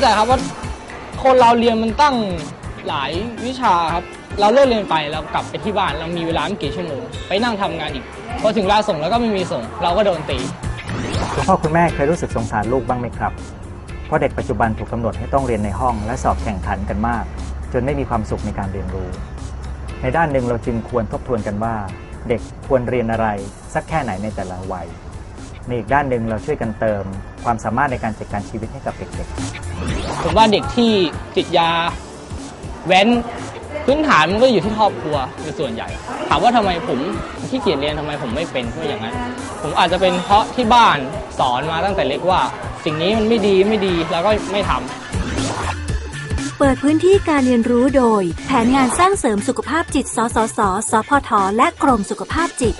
ใจครับว่าคนเราเรียนมันตั้งหลายวิชาครับ เราเลิกเรียนไปเรากลับไปที่บ้านเรามีเวลาไม่กี่ชั่วโมงไปนั่งทำงานอีกพอถึงเวลาส่งแล้วก็ไม่มีส่ง เราก็โดนตี คุณพ่อคุณแม่เคยรู้สึกสงสารลูกบ้างไหมครับ เพราะเด็กปัจจุบันถูกกำหนดให้ต้องเรียนในห้องและสอบแข่งขันกันมาก จนไม่มีความสุขในการเรียนรู้ ในด้านหนึ่งเราจึงควรทบทวนกันว่า เด็กควรเรียนอะไร สักแค่ไหนในแต่ละวัย ในอีกด้านหนึ่งเราช่วยกันเติม ความสามารถในการจัดการชีวิตให้กับเด็กๆ ผมว่าเด็กที่ติดยาแว้นพื้นฐานมันก็อยู่ที่ครอบครัวเป็นส่วนใหญ่ ถามว่าทำไมผมขี้เกียจเรียนทำไมผมไม่เป็นเพราะอย่างนั้น ผมอาจจะเป็นเพราะที่บ้านสอนมาตั้งแต่เล็กว่า สิ่งนี้มันไม่ดีไม่ดีแล้วก็ไม่ทำเปิดพื้นที่การเรียนรู้โดย แผนงานสร้างเสริมสุขภาพจิต สสส สพท และกรมสุขภาพจิต